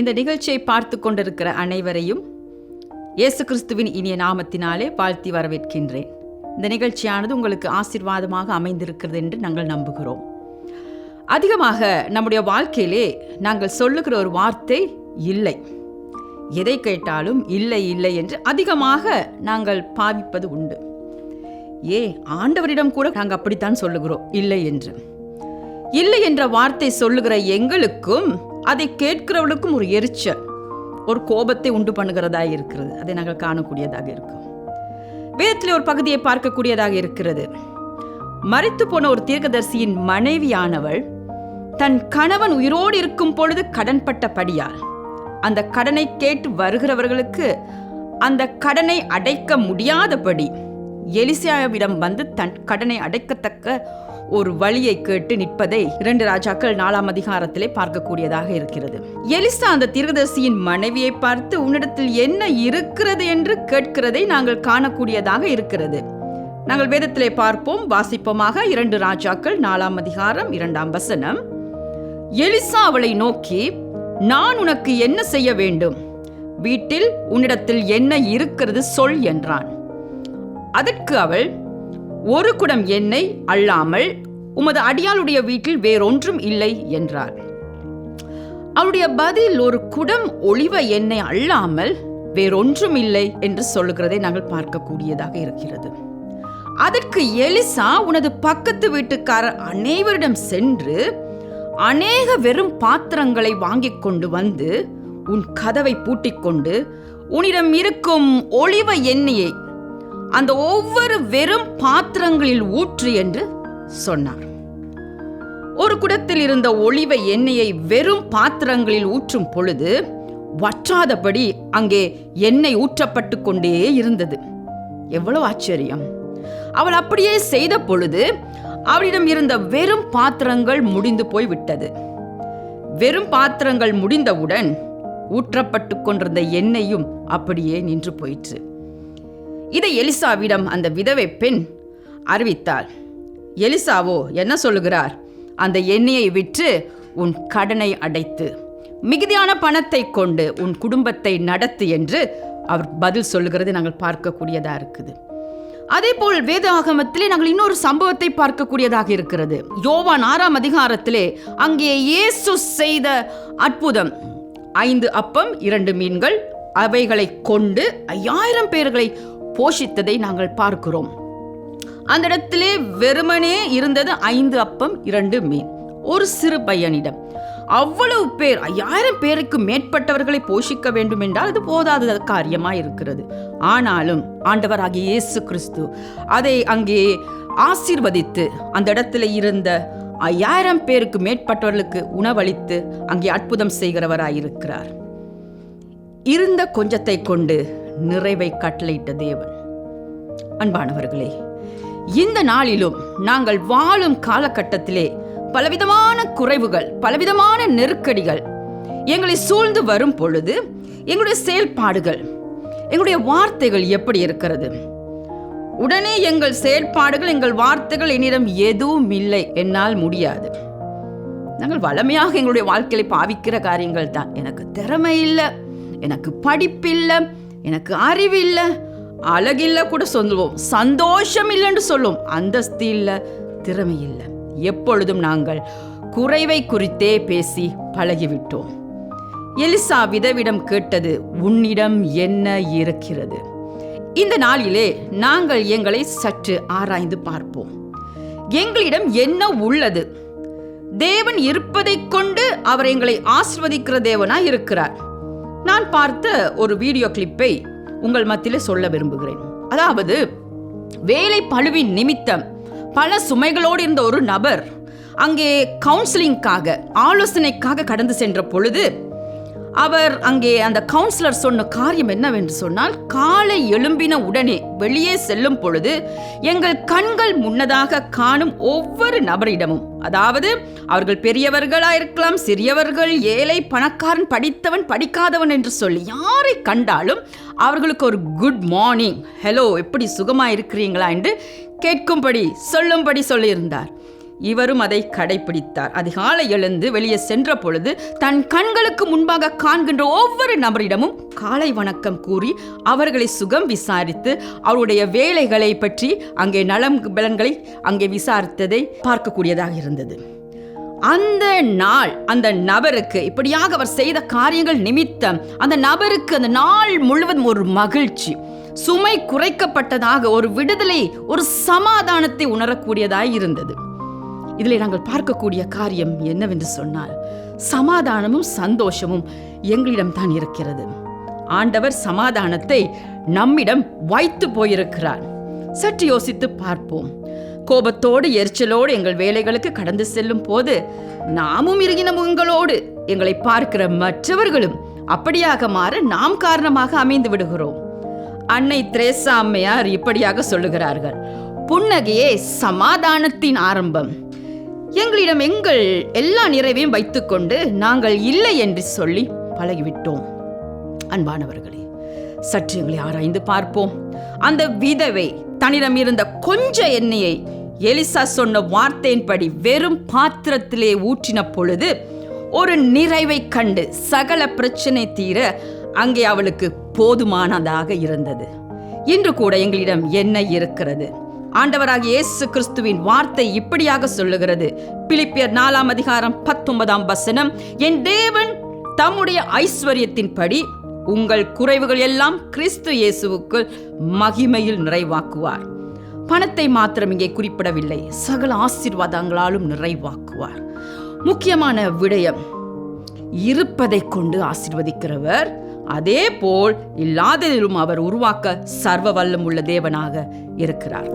இந்த நிகழ்ச்சியை பார்த்து கொண்டிருக்கிற அனைவரையும் இயேசு கிறிஸ்துவின் இனிய நாமத்தினாலே வாழ்த்தி வரவேற்கின்றேன். இந்த நிகழ்ச்சியானது உங்களுக்கு ஆசீர்வாதமாக அமைந்திருக்கிறது என்று நாங்கள் நம்புகிறோம். அதிகமாக நம்முடைய வாழ்க்கையிலே நாங்கள் சொல்லுகிற ஒரு வார்த்தை இல்லை. எதை கேட்டாலும் இல்லை இல்லை என்று அதிகமாக நாங்கள் பாவிப்பது உண்டு. ஏ ஆண்டவரிடம் கூட நாங்கள் அப்படித்தான் சொல்லுகிறோம் இல்லை என்று. இல்லை என்ற வார்த்தை சொல்லுகிற எங்களுக்கும் அதை கேட்கிறவளுக்கும் ஒரு எரிச்சல் ஒரு கோபத்தை உண்டு பண்ணுகிறதா இருக்கிறது. அதை நாங்கள் காணக்கூடியதாக இருக்கும். வேதத்தில் ஒரு பகுதியை பார்க்கக்கூடியதாக இருக்கிறது. மறித்து போன ஒரு தீர்க்கதரிசியின் மனைவியானவள் தன் கணவன் உயிரோடு இருக்கும் பொழுது கடன்பட்டபடியால் அந்த கடனை கேட்டு வருகிறவர்களுக்கு அந்த கடனை அடைக்க முடியாதபடி எலிசியாவிடம் வந்து தன் கடனை அடைக்கத்தக்க ஒரு வழியை கேட்டு நிற்பதை இரண்டு ராஜாக்கள் நாலாம் அதிகாரத்திலே பார்க்கக்கூடியதாக இருக்கிறது. எலிசா அந்த தீர்க்கதரிசியின் மனைவியை பார்த்து உன்னிடத்தில் என்ன இருக்கிறது என்று கேட்கிறதை நாங்கள் காணக்கூடியதாக இருக்கிறது. நாங்கள் வேதத்திலே பார்ப்போம். வாசிப்போமாக இரண்டு ராஜாக்கள் நாலாம் அதிகாரம் இரண்டாம் வசனம். எலிசா அவளை நோக்கி நான் உனக்கு என்ன செய்ய வேண்டும்? வீட்டில் உன்னிடத்தில் என்ன இருக்கிறது சொல் என்றான். அதற்கு அவள் ஒரு குடம் எண்ணெய் அல்லாமல் உமது அடியாளுடைய வீட்டில் வேறொன்றும் இல்லை என்றார். அவளுடைய பதில் ஒரு குடம் ஒளிவ எண்ணெய் அல்லாமல் வேறொன்றும் இல்லை என்று சொல்லுகிறதை நாங்கள் பார்க்கக்கூடியதாக இருக்கிறது. அதற்கு எலிசா உனது பக்கத்து வீட்டுக்காரர் அனைவரிடம் சென்று அநேக வெறும் பாத்திரங்களை வாங்கிக் கொண்டு வந்து உன் கதவை பூட்டிக்கொண்டு உன்னிடம் இருக்கும் ஒளிவ எண்ணெயை அந்த ஒவ்வொரு வெறும் பாத்திரங்களில் ஊற்று என்று சொன்னார். ஒரு குடத்தில் இருந்த ஒளிவ எண்ணெயை வெறும் பாத்திரங்களில் ஊற்றும் பொழுது வற்றாதபடி அங்கே எண்ணெய் ஊற்றப்பட்டு கொண்டே இருந்தது. எவ்வளவு ஆச்சரியம். அவள் அப்படியே செய்த பொழுது அவளிடம் இருந்த வெறும் பாத்திரங்கள் முடிந்து போய் விட்டது வெறும் பாத்திரங்கள் முடிந்தவுடன் ஊற்றப்பட்டு கொண்டிருந்த எண்ணெயும் அப்படியே நின்று போயிற்று. இதை எலிசாவிடம் அந்த விதவை பெண் அறிவித்தாள். எலிசாவோ என்ன சொல்லுகிறார்? அந்த எண்ணெயை விற்று உன் கடனை அடைத்து மிகுதியான பணத்தை கொண்டு உன் குடும்பத்தை நடத்து என்று அவர் பதில் சொல்லுகிறது. நாங்கள் பார்க்கக்கூடியதாக இருக்குது. அதே போல் வேத ஆகமத்திலே நாங்கள் இன்னொரு சம்பவத்தை பார்க்கக்கூடியதாக இருக்கிறது. யோவான் ஆறாம் அதிகாரத்திலே அங்கே இயேசு செய்த அற்புதம். ஐந்து அப்பம் இரண்டு மீன்கள் அவைகளை கொண்டு ஐயாயிரம் பேர்களை போஷித்ததை நாங்கள் பார்க்கிறோம். அந்த இடத்திலே வெறுமனே இருந்தது ஐந்து அப்பம் இரண்டு மீன். ஒரு சிறு பையனிடம் அவ்வளவு பேர் ஐயாயிரம் பேருக்கு மேற்பட்டவர்களை போஷிக்க வேண்டும் என்றால் அது போதாத காரியமா இருக்கிறது ஆனாலும் ஆண்டவராகிய இயேசு கிறிஸ்து அதை அங்கே ஆசீர்வதித்து அந்த இடத்துல இருந்த ஐயாயிரம் பேருக்கு மேற்பட்டவர்களுக்கு உணவளித்து அங்கே அற்புதம் செய்கிறவராயிருக்கிறார். இருந்த கொஞ்சத்தை கொண்டு நிறைவை கட்டளையிட்ட தேவன். அன்பானவர்களே இந்த நாளிலும் நாங்கள் வாழும் காலகட்டத்திலே பலவிதமான குறைவுகள் பலவிதமான நெருக்கடிகள் எங்களை சூழ்ந்து வரும் பொழுது எங்களுடைய செயல்பாடுகள் எங்களுடைய வார்த்தைகள் எப்படி இருக்கிறது? உடனே எங்கள் செயல்பாடுகள் எங்கள் வார்த்தைகள் என்னிடம் எதுவும் இல்லை என்னால் முடியாது. நாங்கள் வளமையாக எங்களுடைய வாழ்க்கையில பாவிக்கிற காரியங்கள் தான். எனக்கு திறமை இல்லை எனக்கு படிப்பில்லை எனக்கு அறிவு இல்லை அழகில்ல கூட சொல்லுவோம். சந்தோஷம் இல்லைன்னு சொல்லுவோம். அந்தஸ்து இல்லை திறமை இல்லை. எப்பொழுதும் நாங்கள் குறைவை குறித்தே பேசி பழகிவிட்டோம். எலிசா விதவிடம் கேட்டது உன்னிடம் என்ன இருக்கிறது? இந்த நாளிலே நாங்கள் எங்களை சற்று ஆராய்ந்து பார்ப்போம். எங்களிடம் என்ன உள்ளது? தேவன் இருப்பதைக் கொண்டு அவர் எங்களை ஆசிர்வதிக்கிற தேவனாய் இருக்கிறார். நான் பார்த்த ஒரு வீடியோ கிளிப்பை உங்கள் மத்தியில் சொல்ல விரும்புகிறேன். அதாவது வேலை பழுவின் நிமித்தம் பல சுமைகளோடு இருந்த ஒரு நபர் அங்கே கவுன்சிலிங்காக ஆலோசனைக்காக கடந்து சென்ற பொழுது அவர் அங்கே அந்த கவுன்சிலர் சொன்ன காரியம் என்னவென்று சொன்னால் காலை எழும்பின உடனே வெளியே செல்லும் பொழுது எங்கள் கண்கள் முன்னதாக காணும் ஒவ்வொரு நபரிடமும் அதாவது அவர்கள் பெரியவர்களா இருக்கலாம் சிறியவர்கள் ஏழை பணக்காரன் படித்தவன் படிக்காதவன் என்று சொல்லி யாரை கண்டாலும் அவர்களுக்கு ஒரு குட் மார்னிங் ஹலோ எப்படி சுகமாக இருக்கிறீங்களா என்று கேட்கும்படி சொல்லும்படி சொல்லியிருந்தார். இவரும் அதை கடைபிடித்தார் அதிகாலை எழுந்து வெளியே சென்ற பொழுது தன் கண்களுக்கு முன்பாக காண்கின்ற ஒவ்வொரு நபரிடமும் காலை வணக்கம் கூறி அவர்களை சுகம் விசாரித்து அவருடைய வேலைகளை பற்றி அங்கே நலம் பலன்களை அங்கே விசாரித்ததை பார்க்கக்கூடியதாக இருந்தது. அந்த நாள் அந்த நபருக்கு இப்படியாக அவர் செய்த காரியங்கள் நிமித்தம் அந்த நபருக்கு அந்த நாள் முழுவதும் ஒரு மகிழ்ச்சி. சுமை குறைக்கப்பட்டதாக ஒரு விடுதலை ஒரு சமாதானத்தை உணரக்கூடியதாய் இருந்தது. இதில் நாங்கள் பார்க்கக்கூடிய காரியம் என்னவென்று சொன்னால் சமாதானமும் சந்தோஷமும் எங்களிடம் தான் இருக்கிறது. ஆண்டவர் சமாதானத்தை நம்மிடம் வைத்து போயிருக்கிறார். சற்று யோசித்து பார்ப்போம். கோபத்தோடு எரிச்சலோடு எங்கள் வேலைகளுக்கு கடந்து செல்லும் போது நாமும் இருகின முகங்களோடு எங்களை பார்க்கிற மற்றவர்களும் அப்படியாக மாற நாம் காரணமாக அமைந்து விடுகிறோம். அன்னை திரேசா அம்மையார் இப்படியாக சொல்லுகிறார்கள். புன்னகையே சமாதானத்தின் ஆரம்பம். எங்களிடம் எங்கள் எல்லா நிறைவையும் வைத்துக்கொண்டு நாங்கள் இல்லை என்று சொல்லி பழகிவிட்டோம். அன்பானவர்களே சற்று எங்களை ஆராய்ந்து பார்ப்போம். அந்த விதவை தன்னிடம் இருந்த கொஞ்ச எண்ணெயை எலிசா சொன்ன வார்த்தையின்படி வெறும் பாத்திரத்திலே ஊற்றின பொழுது ஒரு நிறைவை கண்டு சகல பிரச்சனை தீர அங்கே அவளுக்கு போதுமானதாக இருந்தது. இன்று கூட எங்களிடம் என்ன இருக்கிறது. ஆண்டவராக இயேசு கிறிஸ்துவின் வார்த்தை இப்படியாக சொல்லுகிறது. பிலிப்பியர் நாலாம் அதிகாரம் பத்தொன்பதாம் வசனம் என் தேவன் தம்முடைய ஐஸ்வர்யத்தின்படி உங்கள் குறைவுகள் எல்லாம் கிறிஸ்து இயேசுவுக்குள் மகிமையில் நிறைவாக்குவார். பணத்தை மாத்திரம் இங்கே குறிப்பிடவில்லை சகல ஆசீர்வாதங்களாலும் நிறைவாக்குவார். முக்கியமான விடயம் இருப்பதை கொண்டு ஆசீர்வதிக்கிறவர் அதே போல் இல்லாததிலும் அவர் உருவாக்க சர்வ வல்லம் உள்ள தேவனாக இருக்கிறார்.